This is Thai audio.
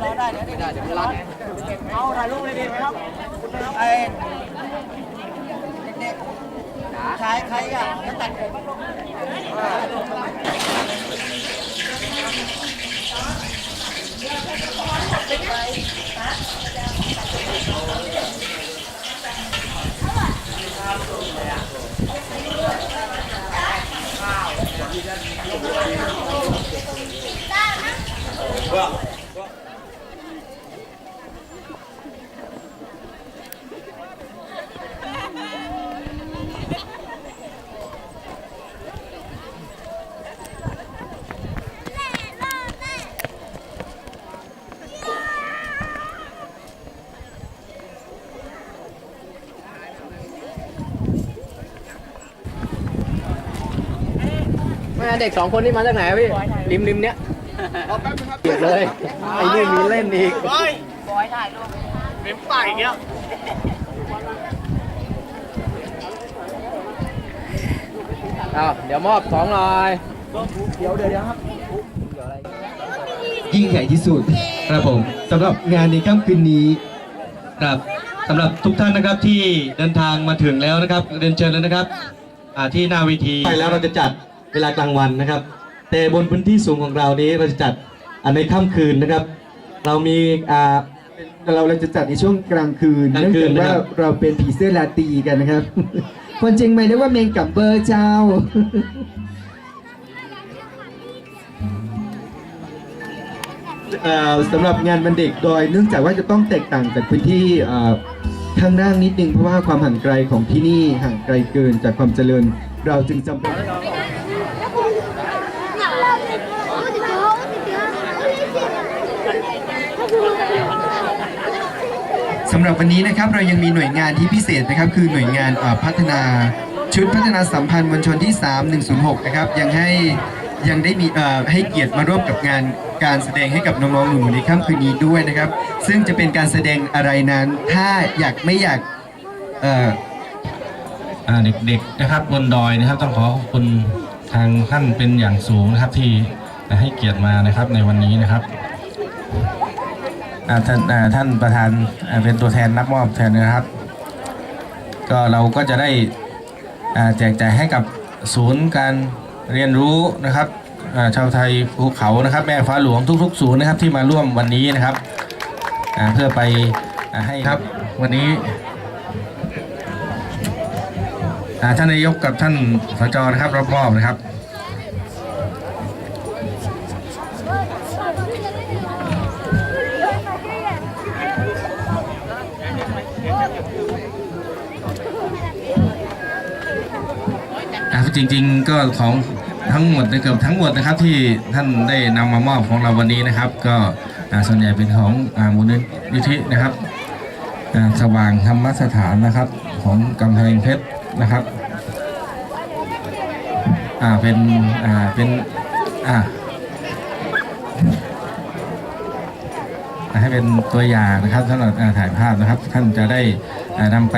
เป็นไรรอได้เดี๋ยได้เดี๋ยวรัดเอาถ่ายรูปเลยดีไหมครับไอ้เด็กๆชายใครอะจะตัดผม แม่เด็กสองคนนี้มาจากไหนอะพี่ริมริมเนี้ยเกียดเลยไอ้นี่มีเล่นอีกเม็มป่าอีกแล้ วอ้าวเดี๋ยวมอบสองหน่อยยิ่งใหญ่ที่สุดครับผมสำหรับงานในค่ำคืนนี้ครับสำหรับทุกท่านนะครับที่เดินทางมาถึงแล้วนะครับเรียนเชิญเลยนะครับอ่าที่หน้าเวทีไปแล้วเราจะจัดเวลากลางวันนะครับ แต่บนพื้นที่สูงของเรานี้เราจะจัดอ่าในค่ำคืนนะครับ เรามีอ่าเราเราจะจัดในช่วงกลางคืนกลางเนื่องคืจานกนะว่าครับ เราเป็นผีเสื้อลาตรีกันนะครับ คนจริงไหม่เรียกว่าเมงกับเบอร์เจ้า เอ่อสำหรับงานวันเด็กโดยเนื่องจากว่าจะต้องแตกต่างจากพื้นที่เอ่อข้างล่างนิดนึงเพราะว่าความห่างไกลของที่นี่ห่างไกลเกินจากความเจริญ เราจึงจำเป็น สำหรับวันนี้นะครับเรายังมีหน่วยงานที่พิเศษนะครับ คือหน่วยงานพัฒนาชุดพัฒนาสัมพันธ์มวลชนที่ 3106 นะครับ ยังให้ยังได้มีให้เกียรติมาร่วมกับงานการแสดงให้กับน้องๆหนูในค่ำคืนนี้ด้วยนะครับ ซึ่งจะเป็นการแสดงอะไรนั้น ถ้าอยากไม่อยากเด็กๆนะครับบนดอยนะครับ ต้องขอขอบคุณทางท่านเป็นอย่างสูงนะครับที่ให้เกียรติมานะครับในวันนี้นะครับ ท่านท่านประธานเป็นตัวแทนรับมอบแทนนะครับ ก็เราก็จะได้แจกจ่ายให้กับศูนย์การเรียนรู้นะครับชาวไทยภูเขานะครับแม่ฟ้าหลวงทุก ๆ ศูนย์นะครับที่มาร่วมวันนี้นะครับเพื่อไปให้ครับวันนี้ท่านนายกกับท่านสจนะครับรับมอบนะครับ จริง ๆ ก็ของทั้งหมดเกือบทั้งหมดนะครับที่ท่านได้นำมามอบของเราวันนี้นะครับ ก็ส่วนใหญ่เป็นของอมูลนิธินะครับสว่างธรรมสถานนะครับ ของกำแพงเพชรนะครับเป็นเป็นอ่า ให้เป็นตัวอย่างนะครับสำหรับถ่ายภาพนะครับ ท่านจะได้อ่านำไป